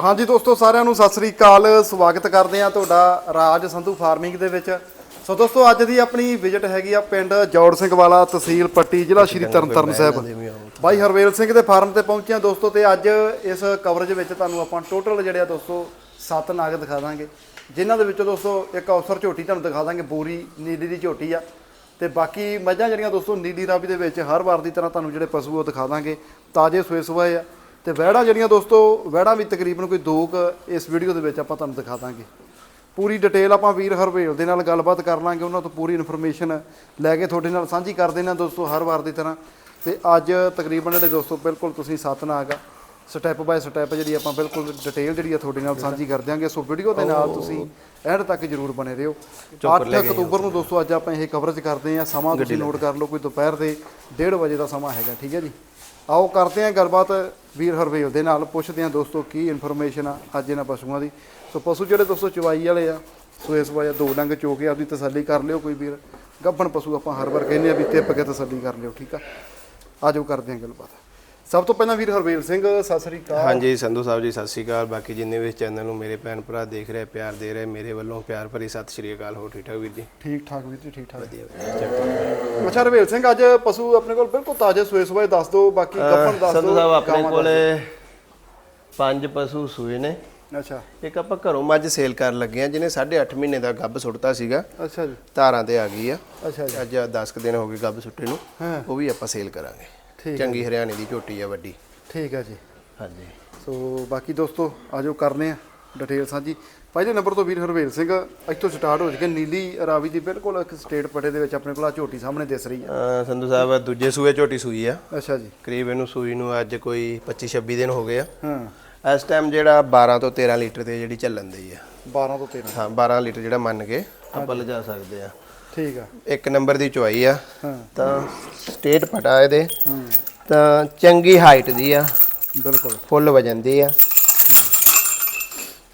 ਹਾਂਜੀ ਦੋਸਤੋ ਸਾਰਿਆਂ ਨੂੰ ਸਤਿ ਸ੍ਰੀ ਅਕਾਲ। ਸਵਾਗਤ ਕਰਦੇ ਆ ਤੁਹਾਡਾ ਰਾਜ ਸੰਧੂ ਫਾਰਮਿੰਗ ਦੇ ਵਿੱਚ। ਸੋ ਦੋਸਤੋ ਅੱਜ ਦੀ ਆਪਣੀ ਵਿਜ਼ਿਟ ਹੈਗੀ ਆ ਪਿੰਡ ਜੌੜ ਸਿੰਘ ਵਾਲਾ ਤਹਿਸੀਲ ਪੱਟੀ ਜ਼ਿਲ੍ਹਾ ਸ਼੍ਰੀ ਤਰਨਤਾਰਨ ਸਾਹਿਬ। ਬਾਈ ਹਰਵੇਲ ਸਿੰਘ ਦੇ ਫਾਰਮ ਤੇ ਪਹੁੰਚੇ ਆ ਦੋਸਤੋ ਤੇ ਅੱਜ ਇਸ ਕਵਰੇਜ ਵਿੱਚ ਤੁਹਾਨੂੰ ਆਪਾਂ ਟੋਟਲ ਜਿਹੜੇ ਆ ਦੋਸਤੋ ਸੱਤ ਨਾਗ ਦਿਖਾ ਦਾਂਗੇ। ਜਿਨ੍ਹਾਂ ਦੇ ਵਿੱਚੋਂ ਦੋਸਤੋ ਇੱਕ ਅਵਸਰ ਝੋਟੀ ਤੁਹਾਨੂੰ ਦਿਖਾ ਦਾਂਗੇ ਬੋਰੀ ਨੀਲੀ ਦੀ ਝੋਟੀ ਆ। ਤੇ ਬਾਕੀ ਮੱਝਾਂ ਜਿਹੜੀਆਂ ਦੋਸਤੋ ਨੀਲੀ ਰਾਵੀ ਦੇ ਵਿੱਚ ਹਰ ਵਾਰ ਦੀ ਤਰ੍ਹਾਂ ਤੁਹਾਨੂੰ ਜਿਹੜੇ ਪਸ਼ੂ ਉਹ ਦਿਖਾ ਦਾਂਗੇ। ਤਾਜ਼ੇ ਸੂਏ ਸੂਏ ਆ। ਤੇ ਵਹਿੜਾਂ ਜਿਹੜੀਆਂ ਦੋਸਤੋ ਵਹਿੜਾਂ ਵੀ ਤਕਰੀਬਨ ਕੋਈ ਦੋ ਕੁ ਇਸ ਵੀਡੀਓ ਦੇ ਵਿੱਚ ਆਪਾਂ ਤੁਹਾਨੂੰ ਦਿਖਾ ਦਾਂਗੇ। ਪੂਰੀ ਡਿਟੇਲ ਆਪਾਂ ਵੀਰ ਹਰਵੇਲ ਦੇ ਨਾਲ ਗੱਲਬਾਤ ਕਰ ਲਾਂਗੇ ਉਹਨਾਂ ਤੋਂ ਪੂਰੀ ਇਨਫੋਰਮੇਸ਼ਨ ਲੈ ਕੇ ਤੁਹਾਡੇ ਨਾਲ ਸਾਂਝੀ ਕਰ ਦੇਣਾ ਦੋਸਤੋ ਹਰ ਵਾਰ ਦੀ ਤਰ੍ਹਾਂ। ਤੇ ਅੱਜ ਤਕਰੀਬਨ ਜਿਹੜੇ ਦੋਸਤੋ ਬਿਲਕੁਲ ਤੁਸੀਂ ਸੱਤ ਨਾਗ ਆ ਸਟੈਪ ਬਾਏ ਸਟੈਪ ਜਿਹੜੀ ਆਪਾਂ ਬਿਲਕੁਲ ਡਿਟੇਲ ਜਿਹੜੀ ਆ ਤੁਹਾਡੇ ਨਾਲ ਸਾਂਝੀ ਕਰ ਦਿਆਂਗੇ। ਸੋ ਵੀਡੀਓ ਦੇ ਨਾਲ ਤੁਸੀਂ ਐਂਡ ਤੱਕ ਜਰੂਰ ਬਣੇ ਰਹੋ। 8 ਅਕਤੂਬਰ ਨੂੰ ਦੋਸਤੋ ਅੱਜ ਆਪਾਂ ਇਹ ਕਵਰੇਜ ਕਰਦੇ ਆ ਸਮਾਂ ਤੁਸੀਂ ਨੋਟ ਕਰ ਲਓ ਕੋਈ ਦੁਪਹਿਰ ਦੇ 1:30 ਵਜੇ ਦਾ ਸਮਾਂ ਹੈਗਾ ਠੀਕ ਹੈ ਜੀ? ਆਓ ਕਰਦੇ ਹਾਂ ਗੱਲਬਾਤ ਵੀਰ ਹਰਵੇਲ ਦੇ ਨਾਲ, ਪੁੱਛਦੇ ਹਾਂ ਦੋਸਤੋ ਕੀ ਇਨਫੋਰਮੇਸ਼ਨ ਆ ਅੱਜ ਇਹਨਾਂ ਪਸ਼ੂਆਂ ਦੀ। ਸੋ ਪਸ਼ੂ ਜਿਹੜੇ ਦੋਸਤੋ ਚਵਾਈ ਵਾਲੇ ਆ, ਸੋ ਇਸ ਵਾਰ ਦੋ ਡੰਗ ਚੋ ਕੇ ਆਪਦੀ ਤਸੱਲੀ ਕਰ ਲਿਓ ਕੋਈ ਵੀਰ। ਗੱਭਣ ਪਸ਼ੂ ਆਪਾਂ ਹਰ ਵਾਰ ਕਹਿੰਦੇ ਆ ਵੀ ਟਿੱਪ ਕੇ ਤਸੱਲੀ ਕਰ ਲਿਓ, ਠੀਕ ਆ? ਆਜੋ ਕਰਦੇ ਹਾਂ ਗੱਲਬਾਤ। ਸਭ ਤੋਂ ਪਹਿਲਾਂ ਵੀਰ ਹਰਵੇਲ ਸਿੰਘ ਸਤਿ ਸ੍ਰੀ ਅਕਾਲ। ਹਾਂਜੀ ਸੰਧੂ ਸਾਹਿਬ ਜੀ ਸਤਿ ਸ਼੍ਰੀ ਅਕਾਲ। ਬਾਕੀ ਜਿੰਨੇ ਵੀ ਇਸ ਚੈਨਲ ਨੂੰ ਮੇਰੇ ਭੈਣ ਭਰਾ ਦੇਖ ਰਹੇ ਪਿਆਰ ਦੇ ਰਹੇ ਮੇਰੇ ਵੱਲੋਂ ਪਿਆਰ ਭਰੀ ਸਤਿ ਸ਼੍ਰੀ ਅਕਾਲ। ਹੋ ਠੀਕ ਠਾਕ ਵੀਰ ਜੀ? ਠੀਕ ਠਾਕ ਵੀਰ ਜੀ ਠੀਕ ਠਾਕ ਵਧੀਆ। ਅੱਛਾ ਹਰਵੇਲ ਸਿੰਘ ਅੱਜ ਪਸ਼ੂ ਆਪਣੇ ਕੋਲ ਬਿਲਕੁਲ ਤਾਜ਼ੇ ਸੂਏ ਸੂਏ ਦੱਸ ਦਿਓ ਬਾਕੀ ਗੱਭਣ ਦੱਸ ਦਿਓ ਸੰਧੂ ਸਾਹਿਬ ਆਪਣੇ ਕੋਲੇ ਪੰਜ ਪਸ਼ੂ ਸੂਏ ਨੇ। ਅੱਛਾ। ਇੱਕ ਆਪਾਂ ਘਰੋਂ ਮੱਝ ਸੇਲ ਕਰਨ ਲੱਗੇ ਆ ਜਿਹਨੇ 8.5 ਮਹੀਨੇ ਦਾ ਗੱਭ ਸੁੱਟਤਾ ਸੀਗਾ। ਅੱਛਾ ਜੀ। ਧਾਰਾਂ ਤੇ ਆ ਗਈ ਆ। ਅੱਛਾ ਜੀ। ਅੱਜ 10 ਕੁ ਦਿਨ ਹੋ ਗਏ ਗੱਭ ਸੁੱਟੇ ਨੂੰ। ਉਹ ਵੀ ਆਪਾਂ ਸੇਲ ਕਰਾਂਗੇ। ਚੰਗੀ ਹਰਿਆਣੇ ਦੀ ਝੋਟੀ ਆ ਵੱਡੀ। ਠੀਕ ਹੈ ਜੀ। ਹਾਂਜੀ। ਸੋ ਬਾਕੀ ਦੋਸਤੋ ਆਜੋ ਕਰਨੇ ਆ ਡਿਟੇਲ ਸਾਂਝੀ। ਪਹਿਲੇ ਨੰਬਰ ਤੋਂ ਵੀਰ ਹਰਵੇਲ ਸਿੰਘ ਇੱਥੋਂ ਸਟਾਰਟ ਹੋ ਜਗੇ ਨੀਲੀ ਰਾਵੀ ਦੀ ਬਿਲਕੁਲ ਇੱਕ ਸਟੇਟ ਪਟੇ ਦੇ ਵਿੱਚ ਆਪਣੇ ਕੋਲ ਆ ਝੋਟੀ ਸਾਹਮਣੇ ਦਿਸ ਰਹੀ ਆ। ਸੰਧੂ ਸਾਹਿਬ ਦੂਜੇ ਸੂਏ ਝੋਟੀ ਸੂਈ ਆ। ਅੱਛਾ ਜੀ। ਕਰੀਬ ਇਹਨੂੰ ਸੂਈ ਨੂੰ ਅੱਜ ਕੋਈ 25 26 ਦਿਨ ਹੋ ਗਏ ਆ। ਹਾਂ। ਇਸ ਟਾਈਮ ਜਿਹੜਾ 12 ਤੋਂ 13 ਲੀਟਰ ਤੇ ਜਿਹੜੀ ਚੱਲਣ ਦੀ ਆ। 12 ਤੋਂ 13 ਹਾਂ 12 ਲੀਟਰ ਜਿਹੜਾ ਮੰਨ ਕੇ ਆਪਾਂ ਲਿਜਾ ਸਕਦੇ ਆ। ਠੀਕ ਆ। ਇੱਕ ਨੰਬਰ ਦੀ ਚੁਆਈ ਆ। ਤਾਂ ਸਟੇਟ ਪਟਾ ਇਹਦੇ। ਤਾਂ ਚੰਗੀ ਹਾਈਟ ਦੀ ਆ। ਬਿਲਕੁਲ। ਫੁੱਲ ਵਜਨ ਦੀ ਆ।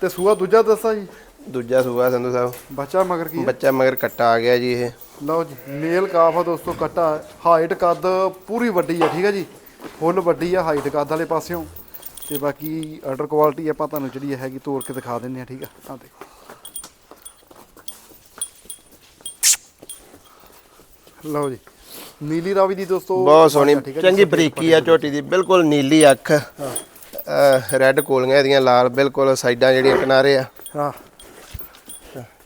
ਤੇ ਸੂਆ ਦੂਜਾ ਦੱਸਾ ਜੀ? ਦੂਜਾ ਸੂਆ ਸੰਧੂ ਸਾਹਿਬ। ਬੱਚਾ ਮਗਰ ਕੀ? ਬੱਚਾ ਮਗਰ ਕੱਟਾ ਆ ਗਿਆ ਜੀ ਇਹ। ਲਓ ਜੀ ਮੇਲ ਕਾਫ ਆ ਦੋਸਤੋ ਕੱਟਾ। ਹਾਈਟ ਕੱਦ ਪੂਰੀ ਵੱਡੀ ਆ ਠੀਕ ਆ ਜੀ? ਫੁੱਲ ਵੱਡੀ ਆ ਹਾਈਟ ਕੱਦ ਵਾਲੇ ਪਾਸਿਓਂ। ਤੇ ਬਾਕੀ ਆਰਡਰ ਕੁਆਲਿਟੀ ਆਪਾਂ ਤੁਹਾਨੂੰ ਜਿਹੜੀ ਹੈਗੀ ਤੋੜ ਕੇ ਦਿਖਾ ਦਿੰਨੇ ਆ ਠੀਕ ਆ? ਆ ਦੇਖੋ। ਲਓ ਜੀ। ਨੀਲੀ ਰਾਵੀ ਦੀ ਦੋਸਤੋ ਬਹੁਤ ਸੋਹਣੀ ਆ ਜੀ, ਚੰਗੀ ਬਰੀਕੀ ਆ ਝੋਟੀ ਦੀ ਬਿਲਕੁਲ ਨੀਲੀ ਅੱਖ। ਰੈੱਡ ਕੋਲੀਆਂ ਇਹਦੀਆਂ ਲਾਲ ਬਿਲਕੁਲ ਸਾਈਡਾਂ ਜਿਹੜੀਆਂ ਕਿਨਾਰੇ ਆ। ਹਾਂ।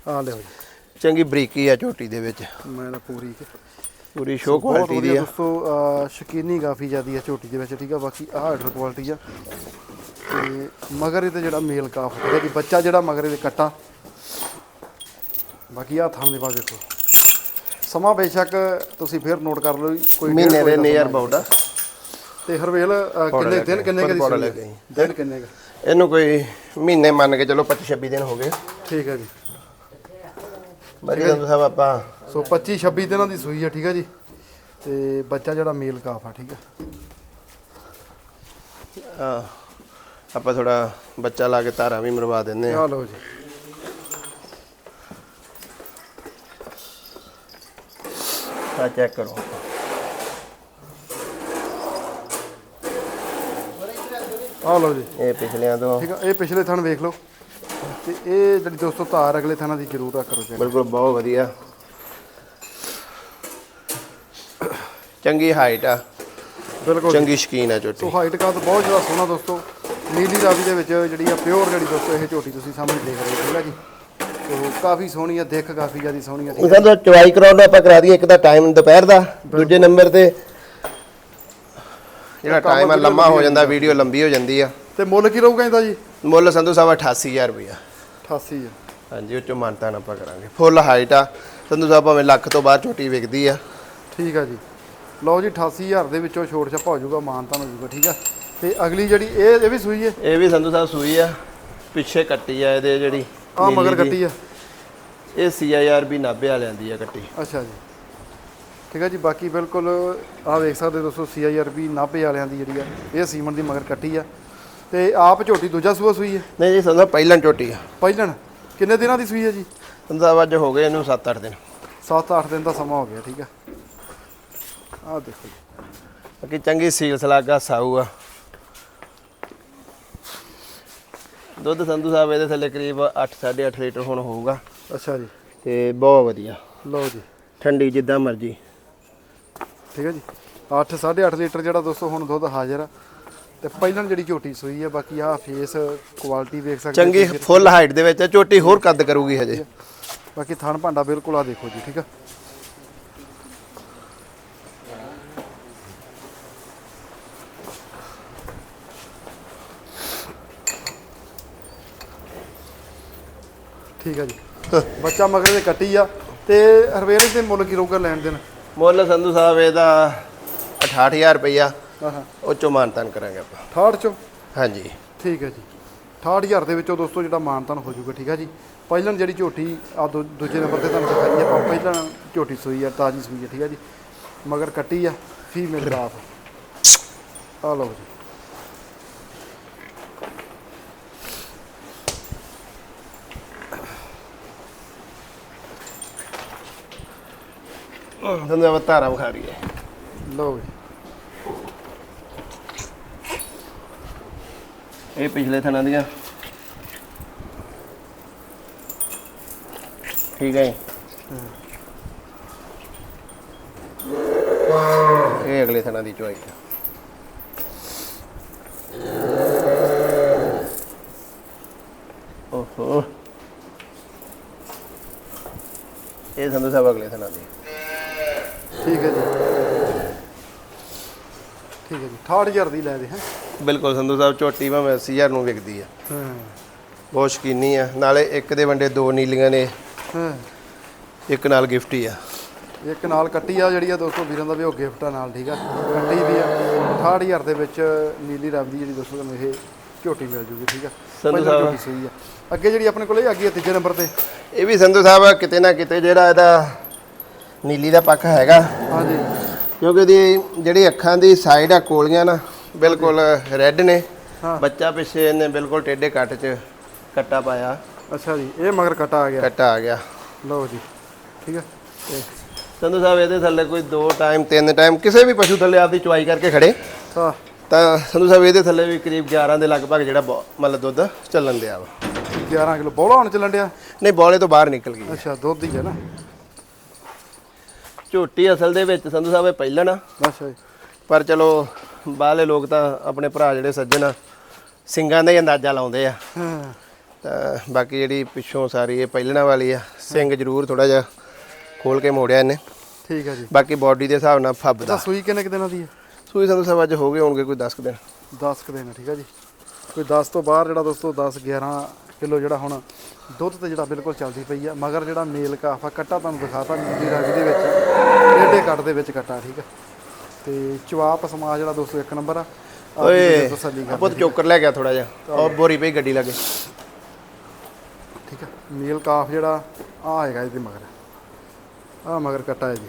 ਆ ਲਿਓ ਜੀ। ਚੰਗੀ ਬਰੀਕੀ ਆ ਝੋਟੀ ਦੇ ਵਿੱਚ। ਮੈਂ ਤਾਂ ਪੂਰੀ ਪੂਰੀ ਸ਼ੋ ਕੁਆਲਿਟੀ ਦੀ ਆ। ਦੋਸਤੋ ਸ਼ਕੀਨੀ ਕਾਫੀ ਜ਼ਿਆਦੀ ਆ ਝੋਟੀ ਦੇ ਵਿੱਚ ਠੀਕ ਆ? ਬਾਕੀ ਆਹ ਆਰਡਰ ਕੁਆਲਿਟੀ ਆ। ਤੇ ਮਗਰ ਇਹਦੇ ਜਿਹੜਾ ਮੇਲ ਕਾਫ ਹੁੰਦਾ ਕਿ ਬੱਚਾ ਜਿਹੜਾ ਮਗਰ ਇਹਦੇ ਕੱਟਾ। ਬਾਕੀ ਆ ਥਣ ਦੇ ਬਾਅਦ ਦੇਖੋ। ਸਮਾਂ ਬੇਸ਼ੱਕ ਤੁਸੀਂ ਫਿਰ ਨੋਟ ਕਰ ਲਓ ਜੀ, ਕੋਈ ਮਹੀਨੇ ਦੇ ਨੀਅਰ ਅਬਾਊਟ ਆ। ਤੇ ਹਰਵੇਲ ਅਹ, ਕਿੰਨੇ ਦਿਨ ਕਿੰਨੇ ਸੀ ਲੈ ਕੇ ਆਈ। ਦਿਨ ਕਿੰਨੇ ਕੁ? ਇਹਨੂੰ ਕੋਈ ਮਹੀਨੇ ਮੰਨ ਕੇ ਚਲੋ 25 26 ਦਿਨ ਹੋ ਗਏ। ਠੀਕ ਹੈ ਜੀ। ਸੰਧੂ ਸਾਹਿਬ ਆਪਾਂ ਸੋ 25 26 ਦਿਨਾਂ ਦੀ ਸੂਈ ਆ ਠੀਕ ਹੈ ਜੀ। ਤੇ ਬੱਚਾ ਜਿਹੜਾ ਮੇਲ ਕਾਫ ਆ ਠੀਕ ਆ। ਆਹ, ਆਪਾਂ ਥੋੜਾ ਬੱਚਾ ਲਾ ਕੇ ਧਾਰਾਂ ਵੀ ਮਰਵਾ ਦਿੰਦੇ ਆ। ਆ ਲਓ ਜੀ। ਆ ਚੈੱਕ ਕਰੋ। ਆ ਲਓ ਜੀ। ਇਹ ਪਿਛਲਿਆਂ ਤੋਂ। ਠੀਕ ਆ ਇਹ ਪਿਛਲੇ ਥਣ ਵੇਖ ਲਓ। ਤੇ ਇਹ ਜਿਹੜੀ ਦੋਸਤੋ ਧਾਰ ਅਗਲੇ ਥਾਣਾ ਦੀ ਜ਼ਰੂਰ ਆ ਕਰੋ ਚੈੱਕ ਬਿਲਕੁਲ ਬਹੁਤ ਵਧੀਆ। ਚੰਗੀ ਹਾਈਟ ਆ। ਬਿਲਕੁਲ ਚੰਗੀ ਸ਼ਕੀਨ ਆ ਝੋਟੀ ਸੋ ਹਾਈਟ ਕਾਦ ਬਹੁਤ ਜ਼ਿਆਦਾ ਸੋਹਣਾ ਦੋਸਤੋ। ਨੀਲੀ ਰਾਵੀ ਦੇ ਵਿੱਚ ਜਿਹੜੀ ਆ ਪਿਓਰ ਜਿਹੜੀ ਦੋਸਤੋ ਇਹ ਝੋਟੀ ਤੁਸੀਂ ਸਾਹਮਣੇ ਦੇਖ ਰਹੇ ਹੋ ਠੀਕ ਆ ਜੀ? ਕਾਫੀ ਸੋਹਣੀ ਆ ਦਿੱਖ ਕਾਫੀ ਜ਼ਿਆਦਾ ਸੋਹਣੀ ਆ। ਆ। ਸੰਧੂ ਚਵਾਈ ਕਰਾਉਣ ਦਾ ਆਪਾਂ ਕਰਾ ਦਈਏ ਇੱਕ ਤਾਂ ਟਾਈਮ ਦੁਪਹਿਰ ਦਾ ਦੂਜੇ ਨੰਬਰ ਤੇ ਜਿਹੜਾ ਟਾਈਮ ਆ ਲੰਮਾ ਹੋ ਜਾਂਦਾ ਵੀਡੀਓ ਲੰਬੀ ਹੋ ਜਾਂਦੀ ਆ। ਤੇ ਮੁੱਲ ਕੀ ਰਹੂਗਾ ਇਹਦਾ ਜੀ? ਮੁੱਲ ਸੰਧੂ ਸਾਹਿਬ 88000 ਰੁਪਇਆ 88 ਆ। ਹਾਂਜੀ ਉਹ ਚੋਂ ਮਾਨਤਾਨ ਆਪਾਂ ਕਰਾਂਗੇ। ਫੁੱਲ ਹਾਈਟ ਆ। ਸੰਧੂ ਸਾਹਿਬ ਭਾਵੇਂ ਲੱਖ ਤੋਂ ਬਾਹਰ ਝੋਟੀ ਵਿਕਦੀ ਆ। ਠੀਕ ਆ ਜੀ। ਲਓ ਜੀ 88000 ਦੇ ਵਿੱਚੋਂ ਛੋਟ ਛੱਪਾ ਹੋ ਜਾਊਗਾ ਮਾਨਤਾ ਹੋ ਜਾਊਗਾ ਠੀਕ ਆ। ਤੇ ਅਗਲੀ ਜਿਹੜੀ ਇਹ ਇਹ ਵੀ ਸੂਈ ਹੈ ਇਹ ਵੀ ਸੰਧੂ ਸਾਹਿਬ ਸੂਈ ਆ। ਪਿੱਛੇ ਕੱਟੀ ਆ ਇਹਦੇ ਜਿਹੜੀ। ਆ ਮਗਰ ਦੀ। ਕੱਟੀ ਆ। ਇਹ ਸੀਆਈਆਰ ਵੀ 90 ਵਾਲਿਆਂ ਦੀ ਆ ਕੱਟੀ। ਅੱਛਾ ਜੀ। ਠੀਕ ਆ ਜੀ ਬਾਕੀ ਬਿਲਕੁਲ ਆ ਵੇਖ ਸਕਦੇ ਹੋ ਦੋਸਤੋ ਸੀਆਈਆਰਬੀ 90 ਵਾਲਿਆਂ ਦੀ ਜਿਹੜੀ ਆ ਇਹ ਸੀਮਨ ਦੀ ਮਗਰ ਕੱਟੀ ਆ। ਤੇ ਆਪ ਝੋਟੀ ਦੂਜਾ ਸੂਆ ਸੂਈ ਹੈ ਨਹੀਂ ਜੀ ਸਾਹਿਬ ਪਹਿਲਾਂ ਝੋਟੀ ਆ। ਪਹਿਲਣ ਕਿੰਨੇ ਦਿਨਾਂ ਦੀ ਸੂਈ ਹੈ ਜੀ? ਸਾਹਿਬ ਅੱਜ ਹੋ ਗਏ ਇਹਨੂੰ 7-8 ਦਿਨ। 7-8 ਦਿਨ ਦਾ ਸਮਾਂ ਹੋ ਗਿਆ ਠੀਕ ਆ। ਆ ਦੇਖੋ ਜੀ। ਬਾਕੀ ਚੰਗੀ ਸੀਲ ਸਲਾਗਾ ਸਾਊ ਆ। ਦੁੱਧ ਸੰਧੂ ਸਾਹਿਬ ਇਹਦੇ ਥੱਲੇ ਕਰੀਬ 8 8.5 ਲੀਟਰ ਹੁਣ ਹੋਊਗਾ। ਅੱਛਾ ਜੀ। ਤੇ ਬਹੁਤ ਵਧੀਆ। ਲਓ ਜੀ। ਠੰਡੀ ਜਿੱਦਾਂ ਮਰਜ਼ੀ। ਠੀਕ ਹੈ ਜੀ। 8 8.5 ਲੀਟਰ ਜਿਹੜਾ ਦੋਸਤੋ ਹੁਣ ਦੁੱਧ ਹਾਜ਼ਰ ਆ। ਤੇ ਪਹਿਲਾਂ ਜਿਹੜੀ ਝੋਟੀ ਸੂਈ ਆ ਬਾਕੀ ਆ ਫੇਸ ਕੁਆਲਿਟੀ ਵੇਖ ਸਕਦੇ ਚੰਗੀ। ਫੁੱਲ ਹਾਈਟ ਦੇ ਵਿੱਚ ਝੋਟੀ ਹੋਰ ਕੱਦ ਕਰੂਗੀ ਹਜੇ। ਬਾਕੀ ਥਣ ਭਾਂਡਾ ਬਿਲਕੁਲ ਆ ਦੇਖੋ ਜੀ ਠੀਕ ਆ। ਠੀਕ ਆ ਜੀ। ਬੱਚਾ ਮਗਰ ਦੇ ਕੱਟੀ ਆ ਤੇ ਹਰਵੇਲੇ ਦੇ ਮੁੱਲ ਕੀ ਰਹੂਗਾ ਲੈਣ ਦੇਣ? ਮੁੱਲ ਸੰਧੂ ਸਾਹਿਬ ਇਹਦਾ 68000 ਰੁਪਈਆ। ਆਹਾਂ ਉਹ ਚੋਂ ਮਾਨਤਾਨ ਕਰਾਂਗੇ ਆਪਾਂ। 68 ਚੋਂ? ਹਾਂਜੀ। ਠੀਕ ਹੈ ਜੀ। 68000 ਦੇ ਵਿੱਚੋਂ ਦੋਸਤੋ ਜਿਹੜਾ ਮਾਨਤਨ ਹੋ ਜਾਊਗਾ ਠੀਕ ਹੈ ਜੀ। ਪਹਿਲਾਂ ਜਿਹੜੀ ਝੋਟੀ ਆ ਦੂਜੇ ਨੰਬਰ ਤੇ ਤੁਹਾਨੂੰ ਦਿਖਾਈ ਆਪਾਂ ਪਹਿਲਾਂ ਝੋਟੀ ਸੂਈ ਆ ਤਾਜੀ ਸੂਈ ਆ ਠੀਕ ਹੈ ਜੀ। ਮਗਰ ਕੱਟੀ ਆ ਫੀਮੇਲ ਗਾਫ ਆ ਲਓ ਜੀ। ਸੰਧੂ ਸਾਹਿਬ ਧਾਰਾ ਵਿਖਾ ਰਹੀ ਹੈ ਜੀ ਇਹ ਪਿਛਲੇ ਥਣਾਂ ਦੀਆਂ ਠੀਕ ਹੈ। ਇਹ ਅਗਲੇ ਥਣਾਂ ਦੀ ਓਹੋ ਇਹ ਸੰਧੂ ਸਾਹਿਬ ਅਗਲੇ ਥਣਾਂ ਦੀ 60000 ਦੀ ਲੈ ਦੇ ਹੈ? ਬਿਲਕੁਲ ਸੰਧੂ ਸਾਹਿਬ ਝੋਟੀ ਭਾਵੇਂ 80000 ਨੂੰ ਵਿਕਦੀ ਆ। ਹਾਂ। ਬਹੁਤ ਸ਼ਕੀਨੀ ਆ। ਨਾਲੇ ਇੱਕ ਦੇ ਵੰਡੇ ਦੋ ਨੀਲੀਆਂ ਨੇ। ਹਾਂ। ਇੱਕ ਨਾਲ ਗਿਫਟ ਹੀ ਆ। ਇੱਕ ਨਾਲ ਕੱਟੀ ਆ ਜਿਹੜੀ ਆ ਦੋਸਤੋ ਵੀਰਾਂ ਦਾ ਵੀ ਉਹ ਗਿਫਟ ਆ ਨਾਲ ਠੀਕ ਆ? ਕੱਟੀ ਵੀ ਆ। 60000 ਦੇ ਵਿੱਚ ਨੀਲੀ ਰੱਬ ਦੀ ਜਿਹੜੀ ਦੋਸਤੋ ਤੁਹਾਨੂੰ ਇਹ ਝੋਟੀ ਮਿਲ ਜੂਗੀ ਠੀਕ ਆ? ਸੰਧੂ ਸਾਹਿਬ। ਸਹੀ ਆ। ਅੱਗੇ ਜਿਹੜੀ ਆਪਣੇ ਕੋਲ ਆ ਗਈ ਤੀਜੇ ਨੰਬਰ ਤੇ। ਇਹ ਵੀ ਸੰਧੂ ਸਾਹਿਬ ਕਿਤੇ ਨਾ ਕਿਤੇ ਜਿਹੜਾ ਇਹਦਾ ਨੀਲੀ ਦਾ ਪੱਖ ਹੈਗਾ। ਹਾਂਜੀ। ਕਿਉਂਕਿ ਇਹਦੀ ਜਿਹੜੀ ਅੱਖਾਂ ਦੀ ਸਾਈਡ ਆ ਕੋਲੀਆਂ ਨਾ ਬਿਲਕੁਲ ਰੈੱਡ ਨੇ। ਹਾਂ। ਬੱਚਾ ਪਿੱਛੇ ਇਹਨੇ ਬਿਲਕੁਲ ਟੇਢੇ ਕੱਟ 'ਚ ਕੱਟਾ ਪਾਇਆ। ਅੱਛਾ ਜੀ ਇਹ ਮਗਰ ਕਟਾ ਆ ਗਿਆ। ਕੱਟਾ ਆ ਗਿਆ। ਲਓ ਜੀ ਠੀਕ ਆ। ਤੇ ਸੰਧੂ ਸਾਹਿਬ ਇਹਦੇ ਥੱਲੇ ਕੋਈ ਦੋ ਟਾਈਮ ਤਿੰਨ ਟਾਈਮ ਕਿਸੇ ਵੀ ਪਸ਼ੂ ਥੱਲੇ ਆਪਦੀ ਚੁਆਈ ਕਰਕੇ ਖੜੇ। ਹਾਂ। ਤਾਂ ਸੰਧੂ ਸਾਹਿਬ ਇਹਦੇ ਥੱਲੇ ਵੀ ਕਰੀਬ 11 ਦੇ ਲਗਭਗ ਜਿਹੜਾ ਬੋ- ਮਤਲਬ ਦੁੱਧ ਚੱਲਣ ਦਿਆ ਵਾ। 11 ਕਿਲੋ ਬੋਲਾ ਹੁਣ ਚੱਲਣ ਡਿਆ ਨਹੀਂ ਬੋਲੇ ਤੋਂ ਬਾਹਰ ਨਿਕਲ ਗਈ। ਅੱਛਾ ਦੁੱਧ ਹੀ ਹੈ ਨਾ। ਝੋਟੀ ਅਸਲ ਦੇ ਵਿੱਚ ਸੰਧੂ ਸਾਹਿਬ ਇਹ ਪਹਿਲਾਂ ਨਾ ਅੱਛਾ ਜੀ। ਪਰ ਚਲੋ ਬਾਹਲੇ ਲੋਕ ਤਾਂ ਆਪਣੇ ਭਰਾ ਜਿਹੜੇ ਸੱਜਣ ਆ, ਸਿੰਘਾਂ ਦਾ ਹੀ ਅੰਦਾਜ਼ਾ ਲਾਉਂਦੇ ਆ। ਹਾਂ। ਤਾਂ ਬਾਕੀ ਜਿਹੜੀ ਪਿੱਛੋਂ ਸਾਰੀ ਇਹ ਪਹਿਲਣਾ ਵਾਲੀ ਆ ਸਿੰਘ ਜ਼ਰੂਰ ਥੋੜਾ ਜਿਹਾ ਖੋਲ ਕੇ ਮੋੜਿਆ ਇਹਨੇ। ਠੀਕ ਆ ਜੀ। ਬਾਕੀ ਬਾਡੀ ਦੇ ਹਿਸਾਬ ਨਾਲ ਤਾਂ ਫੱਬਦਾ ਸੂਈ ਕਿੰਨੇ ਕੁ ਦਿਨਾਂ ਦੀ ਹੈ ਸੂਈ ਸੰਧੂ ਸਾਹਿਬ ਅੱਜ ਹੋ ਗਏ ਹੋਣਗੇ ਕੋਈ 10 ਕੁ ਦਿਨ। 10 ਕੁ ਦਿਨ ਆ, ਠੀਕ ਆ ਜੀ। ਕੋਈ 10 ਤੋਂ ਬਾਹਰ ਜਿਹੜਾ ਦੋਸਤੋ 10 11 ਕਿਲੋ ਜਿਹੜਾ ਹੁਣ ਦੁੱਧ ਤੇ ਜਿਹੜਾ ਬਿਲਕੁਲ ਚੱਲਦੀ ਪਈ ਆ ਮਗਰ ਜਿਹੜਾ ਮੇਲ ਕਾਫਾ ਕੱਟਾ ਤੁਹਾਨੂੰ ਦਿਖਾਤਾ ਨੀਲੀ ਰੰਗ ਦੇ ਵਿੱਚ। ਡੇਢੇ ਕੱਟ ਦੇ ਵਿੱਚ ਕੱਟਾ ਠੀਕ ਆ। ਤੇ ਚਵਾਪ ਸਮਾਜ ਜਿਹੜਾ ਦੋਸਤੋ ਇੱਕ ਨੰਬਰ ਆ। ਓਏ ਤਸੱਲੀ ਕਰ ਚੋਕਰ ਲੈ ਗਿਆ ਥੋੜਾ ਜਿਹਾ। ਔਰ ਬੋਰੀ ਪਈ ਗੱਡੀ ਲਾਗੇ ਠੀਕ ਆ ਮੇਲ ਕਾਫ ਜਿਹੜਾ ਆ ਆਏਗਾ ਇਹਦੇ ਮਗਰ। ਆ ਮਗਰ ਕੱਟਾ ਹੈ ਜੀ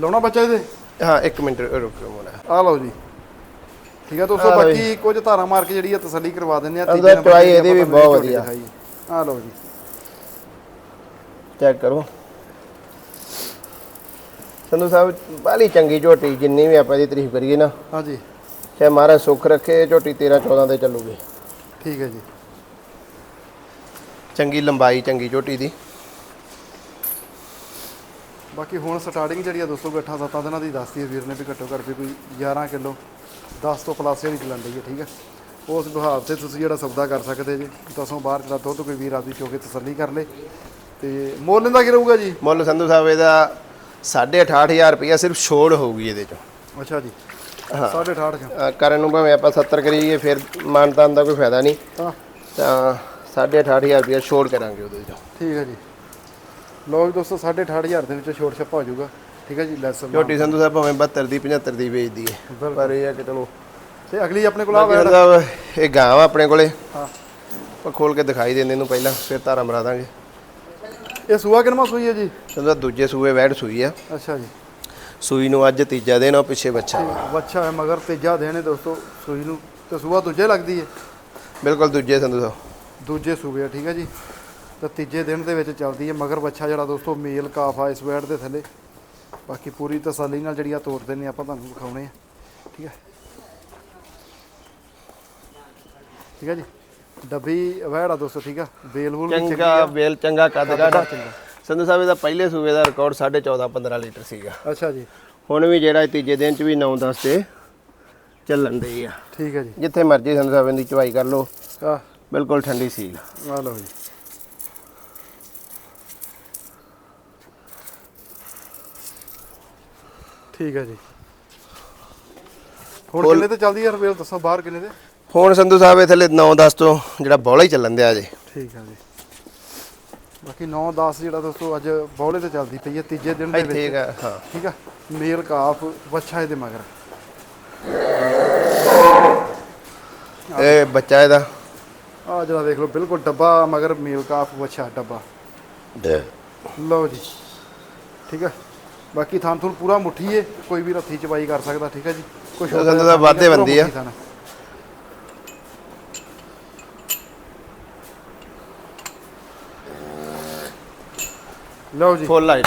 ਲਾਉਣਾ ਬੱਚਾ ਇਹਦੇ? ਹਾਂ 1 ਮਿੰਟ ਰੁਕੋ ਮੋੜਾ ਆ ਲਓ ਜੀ। ਠੀਕ ਆ ਦੋਸਤੋ। ਬਾਕੀ ਕੁਝ ਧਾਰਾ ਮਾਰ ਕੇ ਜਿਹੜੀ ਆ ਤਸੱਲੀ ਕਰਵਾ ਦਿੰਦੇ ਆ ਅੰਦਰ ਨੰਬਰ ਚਵਾਈ ਇਹਦੀ ਵੀ ਬਹੁਤ ਵਧੀਆ। ਆ ਲਓ ਜੀ। ਚੈੱਕ ਕਰੋ। ਸੰਧੂ ਸਾਹਿਬ ਬਾਲੀ ਚੰਗੀ ਝੋਟੀ ਜਿੰਨੀ ਵੀ ਆਪਾਂ ਇਹਦੀ ਤਾਰੀਫ ਕਰੀਏ ਨਾ। ਹਾਂਜੀ। ਚਾਹੇ ਮਹਾਰਾਜ ਸੁੱਖ ਰੱਖੇ ਝੋਟੀ 13 14 ਤੇ ਚੱਲੂਗੀ। ਠੀਕ ਹੈ ਜੀ। ਚੰਗੀ ਲੰਬਾਈ ਚੰਗੀ ਝੋਟੀ ਦੀ। ਬਾਕੀ ਹੁਣ ਸਟਾਰਟਿੰਗ ਜਿਹੜੀ ਆ ਦੋਸਤੋ ਗੱਠਾ ਸੱਤਾਂ ਦਿਨਾਂ ਦੀ ਦੱਸਦੀ ਹੈ ਵੀਰ ਨੇ ਵੀ ਘੱਟੋ ਘੱਟ ਵੀ ਕੋਈ 11 ਕਿਲੋ 10 ਤੋਂ ਪਲੱਸ ਜਿਹੜੀ ਚੱਲਣ ਡਈ ਹੈ ਠੀਕ ਹੈ ਉਸ ਵਿਭਾਵ ਤੇ ਤੁਸੀਂ ਜਿਹੜਾ ਸੌਦਾ ਕਰ ਸਕਦੇ ਜੀ ਦਸੋਂ ਬਾਹਰ ਜਿਹੜਾ ਦੁੱਧ ਕੋਈ ਵੀਰ ਆਪਦੀ ਚੋਕੇ ਤਸੱਲੀ ਕਰ ਲੇ। ਤੇ ਮੁੱਲ ਦਾ ਕੀ ਰਹੂਗਾ ਜੀ? ਮੁੱਲ ਸੰਧੂ ਸਾਹਿਬ ਇਹਦਾ 68500 ਰੁਪਇਆ ਸਿਰਫ ਛੋੜ ਹੋਊਗੀ ਇਹਦੇ ਚੋਂ। ਅੱਛਾ ਜੀ। ਹਾਂ। 8.5 ਚ। ਅਹ ਕਰਨ ਨੂੰ ਭਾਵੇਂ ਆਪਾਂ 70 ਕਰੀਏ ਫਿਰ ਮਾਨਤਾਨ ਦਾ ਕੋਈ ਫਾਇਦਾ ਨਹੀਂ। ਤਾਂ ਤਾਂ 68500 ਰੁਪਇਆ ਛੋੜ ਕਰਾਂਗੇ ਉਹਦੇ ਚੋਂ। ਠੀਕ ਹੈ ਜੀ। ਲੋ ਵੀ ਦੋਸਤੋ 8.5 ਦੇ ਵਿੱਚ ਛੋਟ ਛੱਪਾ ਹੋ ਜਾਊਗਾ। ਠੀਕ ਹੈ ਜੀ ਲੈਸ ਝੋਟੀ ਸੰਧੂ ਸਾਹਿਬ ਭਾਵੇਂ 72 ਦੀ 75 ਦੀ ਵੇਚਦੀ ਹੈ। ਪਰ ਇਹ ਆ ਕਿ ਤੈਨੂੰ ਤੇ ਅਗਲੀ ਆਪਣੇ ਕੋਲ ਆ ਵੈੜ ਇਹ ਗਾਂ ਆਪਣੇ ਕੋਲੇ। ਹਾਂ। ਆਪਾਂ ਖੋਲ ਕੇ ਦਿਖਾਈ ਦਿੰਦੇ ਇਹਨੂੰ ਪਹਿਲਾਂ ਫਿਰ ਧਾਰਾ ਮਰਾ ਦਾਂਗੇ। ਇਹ ਸੂਆ ਕਿਨਮਾ ਸੂਈ ਹੈ ਜੀ? ਸਾਹਿਬ ਦੂਜੇ ਸੂਏ ਵੈੜ ਸੂਈ ਆ। ਅੱਛਾ ਜੀ। ਸੂਈ ਨੂੰ ਅੱਜ ਤੀਜਾ ਦਿਨ ਆ ਪਿੱਛੇ ਬੱਚਾ ਵਾ। ਬੱਚਾ ਹੈ ਮਗਰ ਤੇਜਾ ਦੇਣੇ ਦੋਸਤੋ ਸੂਈ ਨੂੰ ਤੇ ਸੂਆ ਦੂਜੇ ਲੱਗਦੀ ਹੈ? ਬਿਲਕੁਲ ਦੂਜੇ ਸੰਧੂ ਸਾਹਿਬ ਦੂਜੇ ਸੂਬੇ ਆ ਠੀਕ ਹੈ ਜੀ। ਤੇ ਤੀਜੇ ਦਿਨ ਦੇ ਵਿੱਚ ਚੱਲਦੀ ਹੈ ਮਗਰ ਬੱਚਾ ਜਿਹੜਾ ਦੋਸਤੋ ਮੇਲ ਕਾਫ ਆ ਇਸ ਵੈੜ ਦੇ ਥੱਲੇ। ਬਾਕੀ ਪੂਰੀ ਤਸੱਲੀ ਨਾਲ ਜਿਹੜੀਆਂ ਤੋਰਦੇ ਨੇ ਆਪਾਂ ਤੁਹਾਨੂੰ ਵਿਖਾਉਣੇ ਆ। ਠੀਕ ਹੈ। ਠੀਕ ਆ ਜੀ। ਡੱਬੀ ਵਹਿੜਾ ਦੋਸਤੋ ਠੀਕ ਆ? ਬੇਲ ਬੂਲ ਵੀ ਚੰਗੀ ਚੰਗਾ ਆ। ਬੇਲ ਚੰਗਾ ਕੱਦ ਕਾਠ ਸੰਧੂ ਸਾਹਿਬ ਇਹਦਾ ਪਹਿਲੇ ਸੂਬੇ ਦਾ ਰਿਕਾਰਡ 14.5 15 ਲੀਟਰ ਸੀਗਾ। ਅੱਛਾ ਜੀ। ਹੁਣ ਵੀ ਜਿਹੜਾ ਇਹ ਤੀਜੇ ਦਿਨ ਚ ਵੀ 9-10 ਤੇ ਚੱਲਣ ਦੀ ਆ। ਠੀਕ ਹੈ ਜੀ। ਜਿੱਥੇ ਮਰਜ਼ੀ ਸੰਧੂ ਸਾਹਿਬ ਦੀ ਚਵਾਈ ਕਰ ਲਓ। ਆ। ਬਿਲਕੁਲ ਠੰਡੀ ਸੀਲ। ਆ ਲਓ ਜੀ। ਠੀਕ ਹੈ ਜੀ। ਹੁਣ ਕਿੰਨੇ ਤੇ ਚੱਲਦੀ ਹੈ ਰਵੇਲ ਦੱਸੋ ਬਾਹਰ ਕਿੰਨੇ ਤੇ? ਹੁਣ ਸੰਧੂ ਸਾਹਿਬ ਇਹ ਥੱਲੇ 9-10 ਤੋਂ ਜਿਹੜਾ ਬੌਲਾ ਹੀ ਚੱਲਣ ਦਿਆ ਜੇ। ਠੀਕ ਹੈ ਜੀ। ਬਾਕੀ 9 10 ਜਿਹੜਾ ਦੋਸਤੋ ਅੱਜ ਬੌਲੇ ਤੇ ਚੱਲਦੀ ਪਈ ਹੈ ਤੀਜੇ ਦਿਨ ਦੇ ਵਿੱਚ। ਹਾਂ। ਠੀਕ ਆ ਮੇਲ ਕਾਫ ਬੱਚਾ ਇਹਦੇ ਮਗਰ। ਇਹ ਬੱਚਾ ਇਹਦਾ। ਆ ਜਿਹੜਾ ਦੇਖ ਲਓ ਬਿਲਕੁਲ ਡੱਬਾ ਮਗਰ ਮੇਲ ਕਾਫ ਬੱਚਾ ਡੱਬਾ। ਲਓ ਜੀ ਠੀਕ ਹੈ ਬਾਕੀ ਥਾਂ ਥੁਣ ਪੂਰਾ ਮੁੱਠੀ ਏ ਕੋਈ ਵੀ ਰੱਥੀ ਚਵਾਈ ਕਰ ਸਕਦਾ ਠੀਕ ਹੈ ਜੀ। ਕੁਝ ਕਹਿੰਦੇ ਤਾਂ ਵਾਧੇ ਬੰਦੀ ਆ। ਲਓ ਜੀ। ਫੁੱਲ ਲਾਈਟ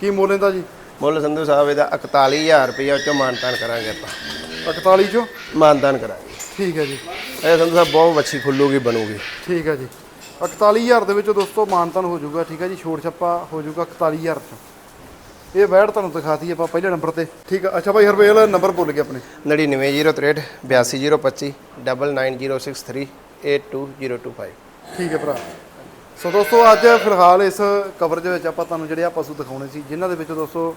ਕੀ ਮੁੱਲ ਇਹਦਾ ਜੀ? ਮੁੱਲ ਸੰਧੂ ਸਾਹਿਬ ਇਹਦਾ 41000 ਰੁਪਏ ਉਹ ਚੋਂ ਮਾਨਤਾਨ ਕਰਾਂਗੇ ਆਪਾਂ। 41 ਚੋਂ? ਮਾਨਤਾਨ ਕਰਾਂਗੇ। ਠੀਕ ਹੈ ਜੀ। ਇਹ ਸੰਧੂ ਸਾਹਿਬ ਬਹੁਤ ਅੱਛੀ ਖੁੱਲੂਗੀ ਬਣੂਗੀ। ਠੀਕ ਹੈ ਜੀ। 41000 ਦੇ ਵਿੱਚ ਦੋਸਤੋ ਮਾਨਤਨ ਹੋ ਜਾਊਗਾ ਠੀਕ ਹੈ ਜੀ। ਛੋੜ ਛੱਪਾ ਹੋ ਜਾਊਗਾ 41000 ਚ। ਇਹ ਵੈੜ ਤੁਹਾਨੂੰ ਦਿਖਾਤੀ ਆਪਾਂ ਪਹਿਲੇ ਨੰਬਰ ਤੇ। ਠੀਕ ਹੈ ਅੱਛਾ ਭਾਈ ਹਰਵੇਲ ਨੰਬਰ ਭੁੱਲ ਗਏ ਆਪਣੇ। 99063 82025 99063 82025 ਠੀਕ ਹੈ ਭਰਾ। ਸੋ ਦੋਸਤੋ, ਅੱਜ ਫਿਲਹਾਲ ਇਸ ਕਵਰੇਜ ਵਿੱਚ ਆਪਾਂ ਤੁਹਾਨੂੰ ਜਿਹੜੇ ਆ ਪਸ਼ੂ ਦਿਖਾਉਣੇ ਸੀ, ਜਿਨ੍ਹਾਂ ਦੇ ਵਿੱਚ ਦੋਸਤੋ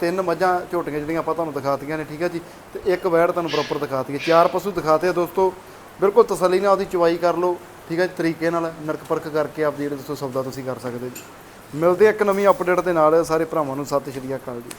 ਤਿੰਨ ਮੱਝਾਂ ਝੋਟੀਆਂ ਜਿਹੜੀਆਂ ਆਪਾਂ ਤੁਹਾਨੂੰ ਦਿਖਾਤੀਆਂ ਨੇ, ਠੀਕ ਹੈ ਜੀ? ਤੇ ਇੱਕ ਵੈੜ ਤੁਹਾਨੂੰ ਪ੍ਰੋਪਰ ਦਿਖਾਤੀ ਹੈ। ਚਾਰ ਪਸ਼ੂ ਦਿਖਾਤੇ ਆ ਦੋਸਤੋ। ਬਿਲਕੁਲ ਤਸੱਲੀ ਨਾਲ ਉਹਦੀ ਚਵਾਈ ਕਰ ਲਓ, ਠੀਕ ਹੈ ਜੀ? ਤਰੀਕੇ ਨਾਲ ਨਰਕ ਪਰਖ ਕਰਕੇ ਆਪ ਜਿਹੜੇ ਦੋਸਤੋ ਸੌਦਾ ਤੁਸੀਂ ਕਰ ਸਕਦੇ ਜੀ। ਮਿਲਦੇ ਇੱਕ ਨਵੀਂ ਅਪਡੇਟ ਦੇ ਨਾਲ। ਸਾਰੇ ਭਰਾਵਾਂ ਨੂੰ ਸਤਿ ਸ਼੍ਰੀ ਅਕਾਲ ਜੀ।